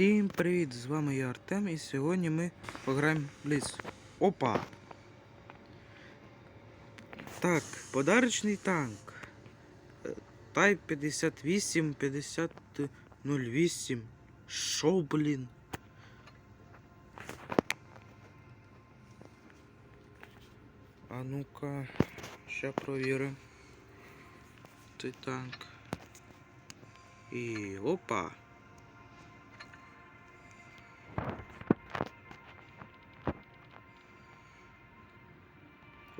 Всім привіт! З вами я Артем і сьогодні ми пограємо в ліс. Опа! Так, подарочний танк. Е, Type 58 5008. Шо, блін? А ну-ка, ща провіримо. Цей танк. І опа!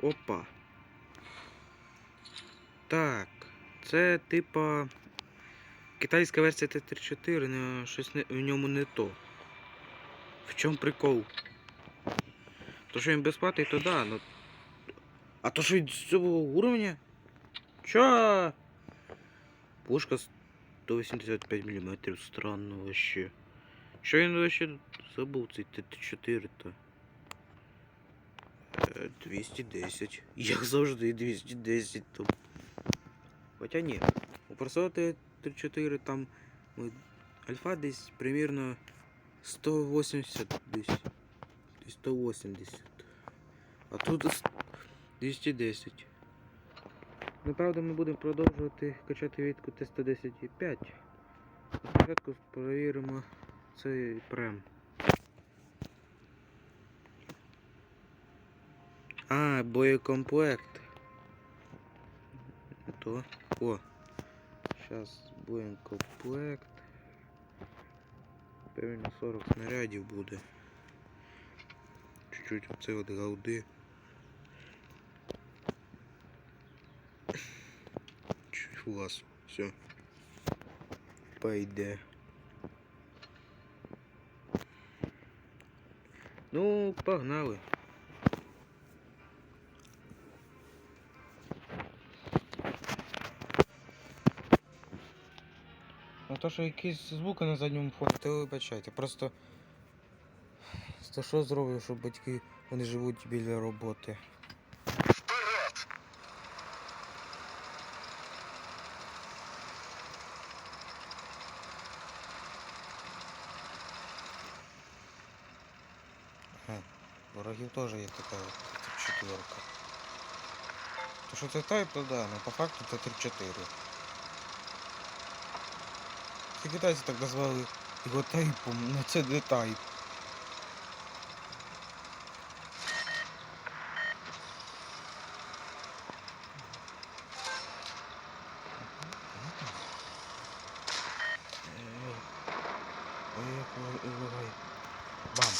Опа. Так. Це типа китайська версія Т-34, але щось не, в ньому не то. В чому прикол? То що він безплатний, то да, но. А то що він з цього уровня? Чо? Пушка 185 мм, странно вообще. Що він вообще забув цей Т-34 то? Е, 210. Як завжди 210 то. Хоча ні. У Парсоти 34 там ну, альфа десь примірно 180 десь. Десь 180. А тут 210. Ну, правда, ми будемо продовжувати качати відку Т-110,5. Спочатку перевіримо цей прем. А, боєкомплект. То. О. Сейчас боєкомплект. Певно 40 снарядів буде. Чуть-чуть оце от галди. Чуть фугас. Все. Пойде. Ну, погнали. То, що якісь звуки на задньому фоні, то вибачайте. Просто то що зроблю, що батьки вони живуть біля роботи. Ага, ворогів теж є така четверка. То що це тайп, то да, але по факту це 3-4. Ці китайці так назвали його тайпом, але це не тайп. Бам.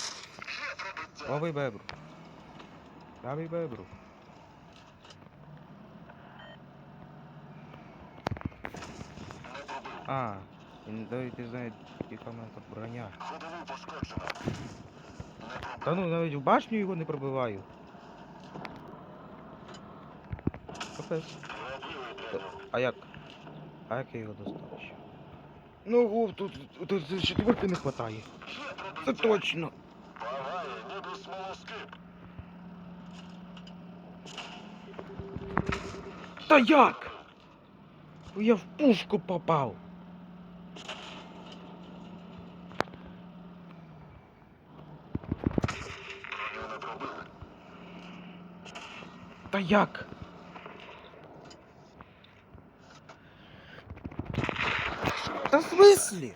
Лови бебру. Лови бебру. А, він навіть не знає, яка в мене броня. Та ну навіть в башню його не пробиваю. Капець. А як? А як я його достав ще? Ну, вов, тут, тут, четверки не хватає. Це точно. Та як? Я в пушку попав. Як? Та в смислі?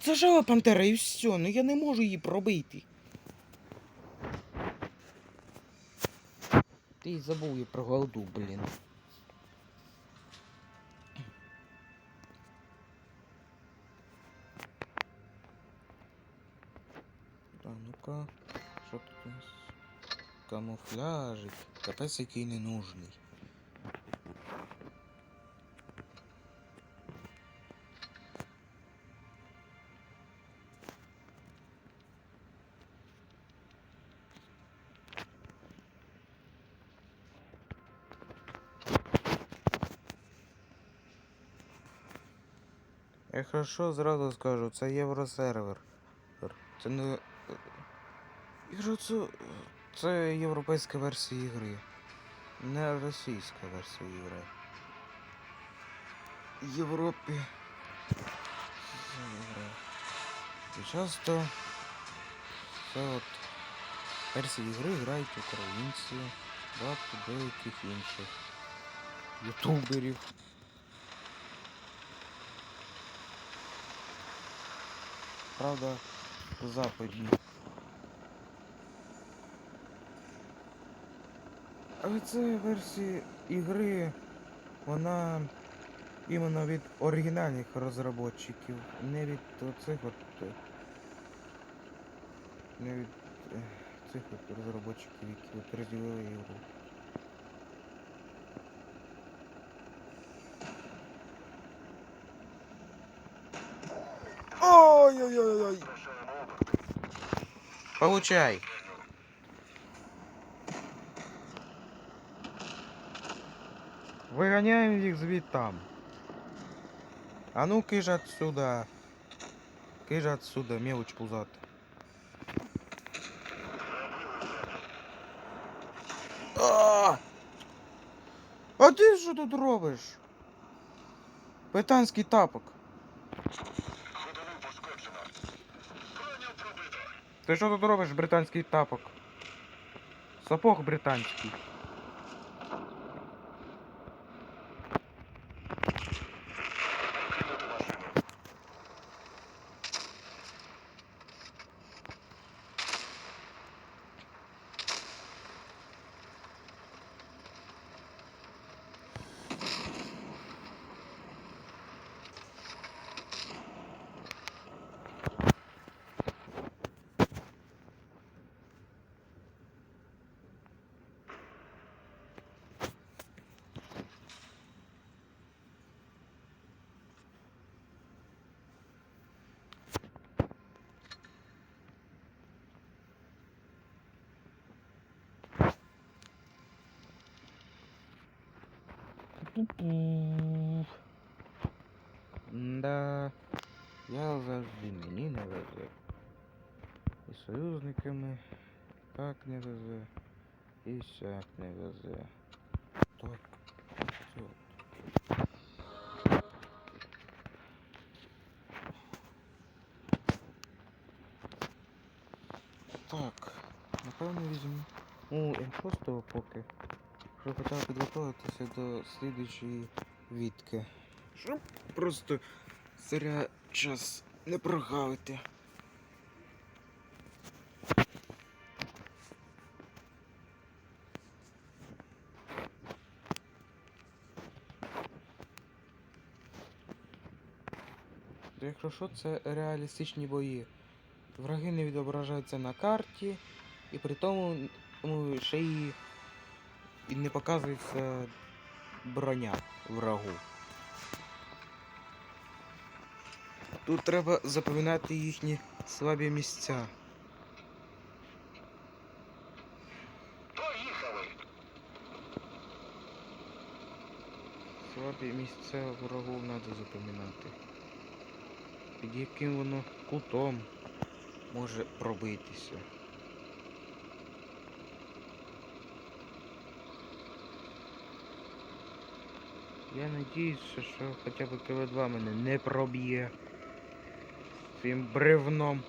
Це жива пантера і все, ну я не можу її пробити. Ти забув я про голду, блін. Камуфляжик. Капець який ненужний. Я хорошо зразу скажу, це євросервер. Це не. Ігра це. Це європейська версія ігри. Не російська версія ігри. Європі. І часто це от версії ігри грають українці, багато деяких інших ютуберів. Правда, западні. Але це версія ігри, вона іменно від оригінальних розробників, не від оцих от. е, Не від е, цих от розробників, які от розділили ігру. Ой-ой-ой-ой! Получай! Виганяємо їх звідтам. А ну киж отсюда. Киж отсюда, мелочь пузата. А! А ти що тут робиш? Британський тапок. Ти що тут робиш, британський тапок? Сапог британський. Да, я завжди мені не везе. І союзниками так не везе, і сяк не везе. Так, все. Так, напевно візьму. Ну, М6 поки. Хоча підготуватися до слідуючої відки. Щоб просто зря час не прогавити. Якщо що, це реалістичні бої. Враги не відображаються на карті, і при тому ну, ще й і не показується броня врагу. Тут треба запам'ятати їхні слабі місця. Слабі місця врагу треба запам'ятати. Під яким воно кутом може пробитися. Я надіюся, що хоча б КВ2 мене не проб'є цим бревном.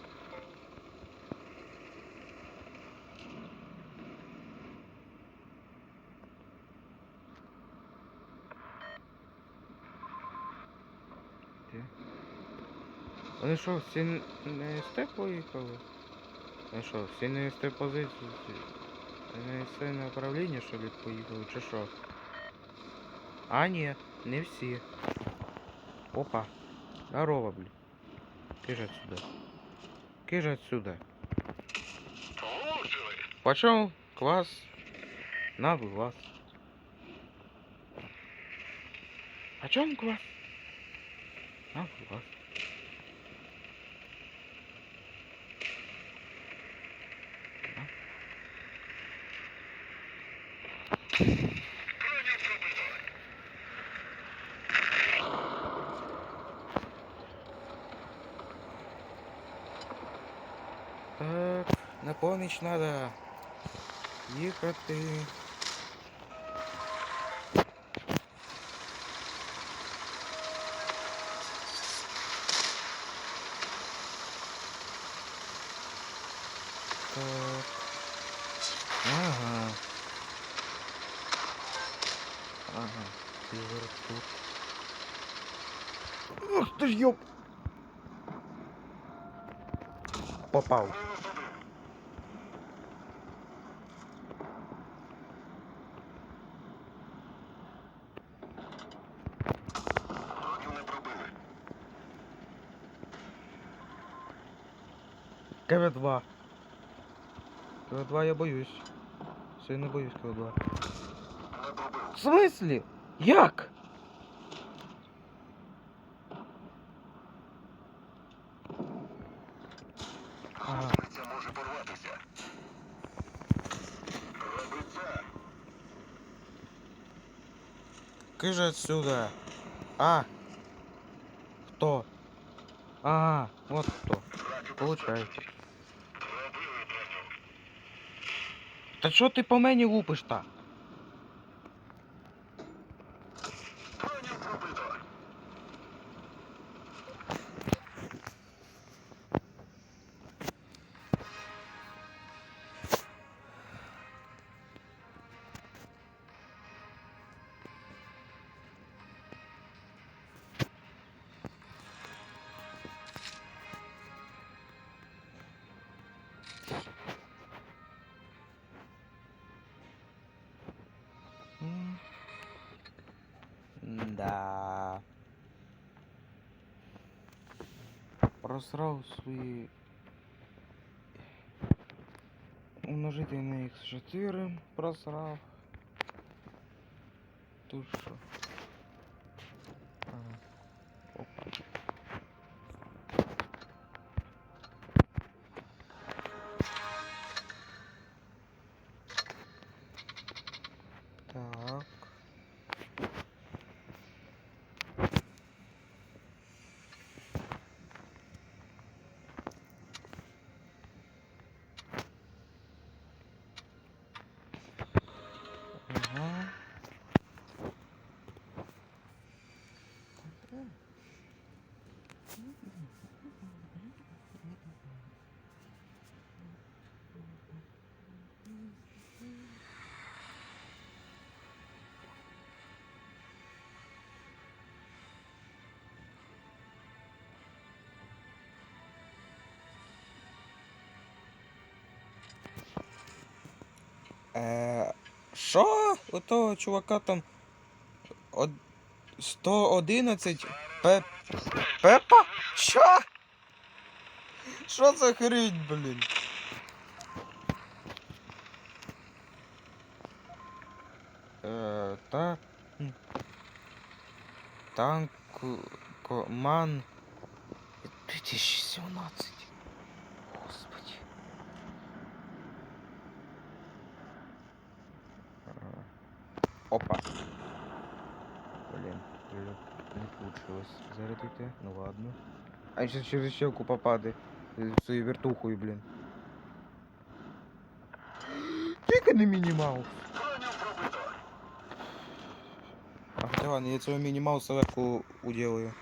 Вони що, всі н- на СТ поїхали? Ну що, всі на СТ позиції? На СТ направлення, що ли, поїхали, чи що? А, ні, не всі. Опа. Здорово, блин. Кыш отсюда. Кыш отсюда. Почем квас? На глаз. Почем квас? На глаз. На. Саныч надо. Екоты. Так. Ага. Ага. Ты тут. Ух ты ж ёб! Попал. КВ-2. КВ-2 я боюсь. Сильно боюсь КВ-2. В смысле? Як? Ага. може отсюда. А. Кто? Ага, вот кто. Получай. Та що ти по мені лупиш та? Да. Просрав свої умножити на x4 просрав. Тут? Е, Що? У того чувака там од... 111 Пе... Пепа? Що? Що за хрень, блін? Е, та... Танк... Коман... 2017. Опа. Блин, блин, не получилось зарядити. Ну ладно. А я сейчас через щелку попаде. Своєю вертухою, блін. Тільки не мінімаус. Броню пробито. А хотя ладно, я цього мінімауса легко уділаю.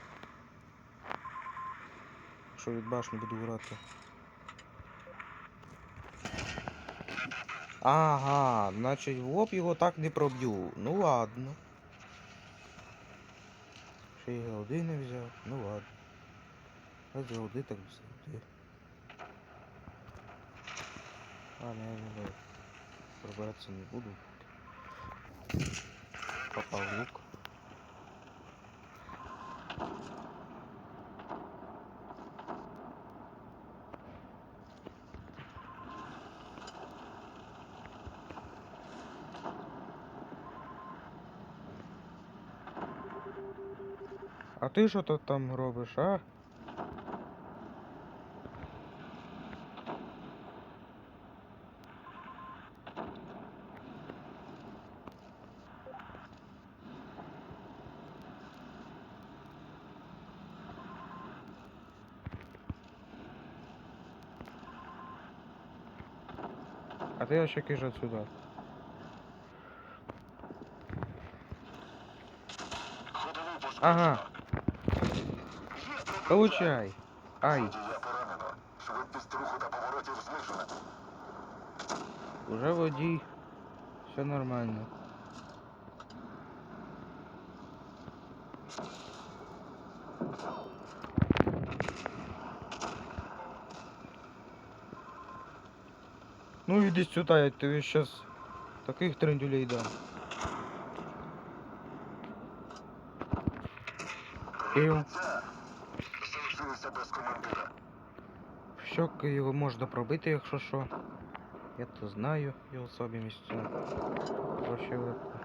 Що від башні буду грати. Ага, значить в лоб його так не проб'ю. Ну ладно. Ще й голди не взяв. Ну ладно. Без голди так голди. Ладно, я не пробиратися не буду. Попав лук. А ти що тут там робиш, а? А ти ще киш отсюда. Ага. получай. Ай. Водія поранено. Швидкість руху та поворотів знижена. Уже водій. Все нормально. Ну иди сюда, я тебе сейчас таких трендюлей дам. Ів. Щоки його можна пробити, якщо що. Я то знаю його особливість цю прощелепку.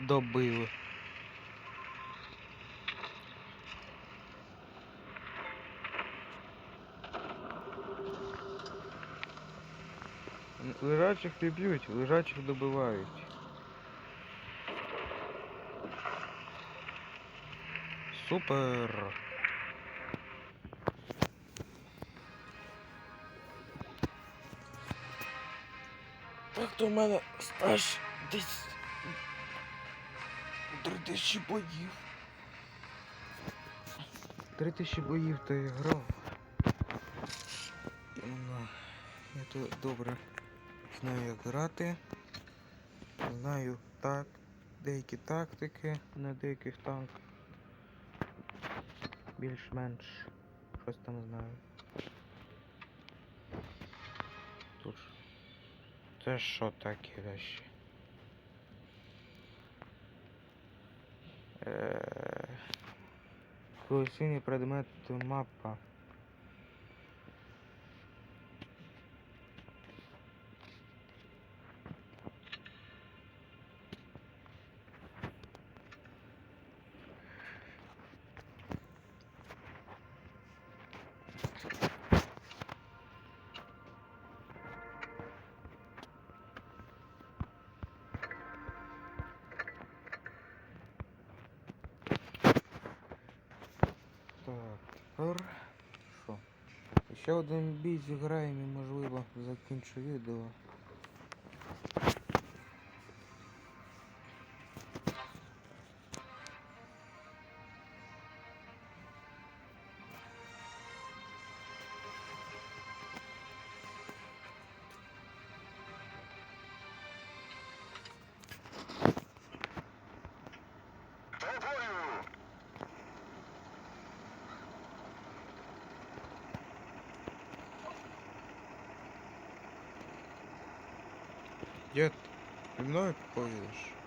Добили. Лежачих не б'ють, лежачих добивають. Супер. Так то в мене стаж десь три тисячі боїв. Три тисячі боїв то я грав. Ну, Я то добре знаю як грати. Знаю так, деякі тактики на деяких танках. Більш-менш щось там знаю. Тут. Це що таке речі? Колесійний Колекційний предмет мапа. Ще один бій зіграємо і можливо закінчу відео. Дід, зі мною поїдеш?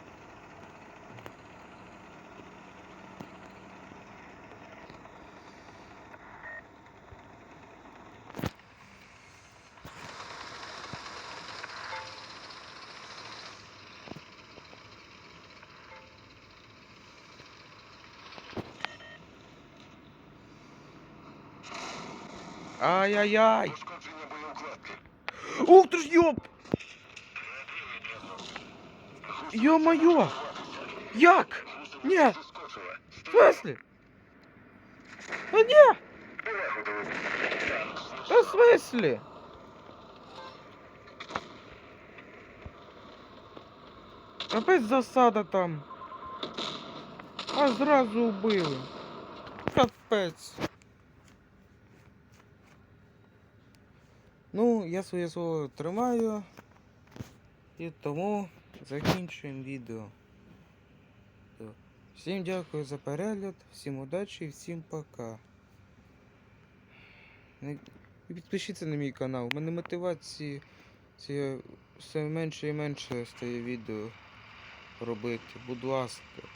Ай-яй-яй! Пошкодження боєукладки. Ух ты ж ёб! Ё-моё! Як? Ні! Зіскочила. В смысле? А ні! Виходили. Та в смысле? Опять засада там. А зразу убили. Капець. Ну, я своє слово тримаю. І тому закінчуємо відео. Всім дякую за перегляд, всім удачі і всім пока. І підпишіться на мій канал. У мене мотивації все менше і менше стає відео робити. Будь ласка.